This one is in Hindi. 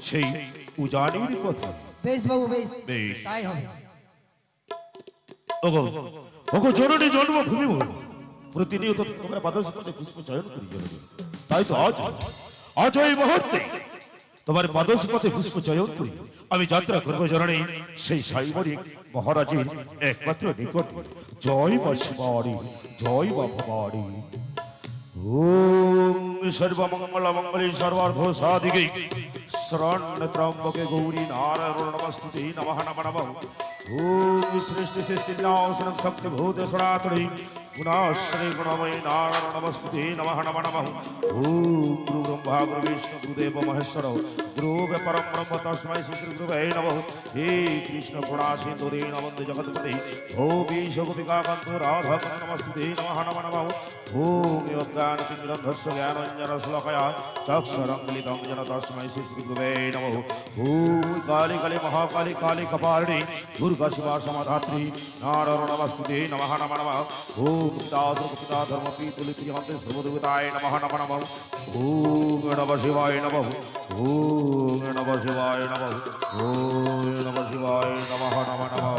সেই উজানির পথে বেশ বাবু বেশ। তাই হবে। ওগো ওগো জননী জন্মভূমি মোর প্রতিনিয়ত তোমরা পাদস্পদে পুষ্প চয়ন করি তাই তো আজ আজ এই মুহূর্তে তোমার পাদস্পদে পুষ্প চয়ন করি আমি যাত্রা করব জননী সেই সাইবরিক মহারাজের একমাত্র নিকটে। জয় মা শিবাড়ি জয় মা ভবাড়ি ওম সর্বমঙ্গল মঙ্গলে शरण त्र्यंबके गौरी नारायण नमस्तुति नमः नमः नमः। ओम श्रेष्ठ से सिद्धासन शक्ति भूत सुरातुरी गुणाश्री गुणमय नारायण नमस्ते नम नम नम। ओम गुरु ब्रह्मा गुरु विष्णु गुरुदेव महेश्वर गुरु परम ब्रह्म तस्मै श्री गुरुवे हे कृष्ण गुणासी दुरे नमः जगतपति ओ राधा नमस्ते नम नम। नम ओम योगान ज्ञानंजन श्लोकया चक्षरंगलितं जन तस्मै श्री गुरुवे नमः। ओम काली काली महाकाली काली कपालिनी दुर्गा शिवा समाधात्री नारायण नमस्ते नम नम नम। ओम സർവദേവതായ നമ നമ നമ ഓം ഗണവ ശിവായ നമ ഓം ഗണവ ശിവായ നമ ഓം ഗണവ ശിവായ നമ നമ നമ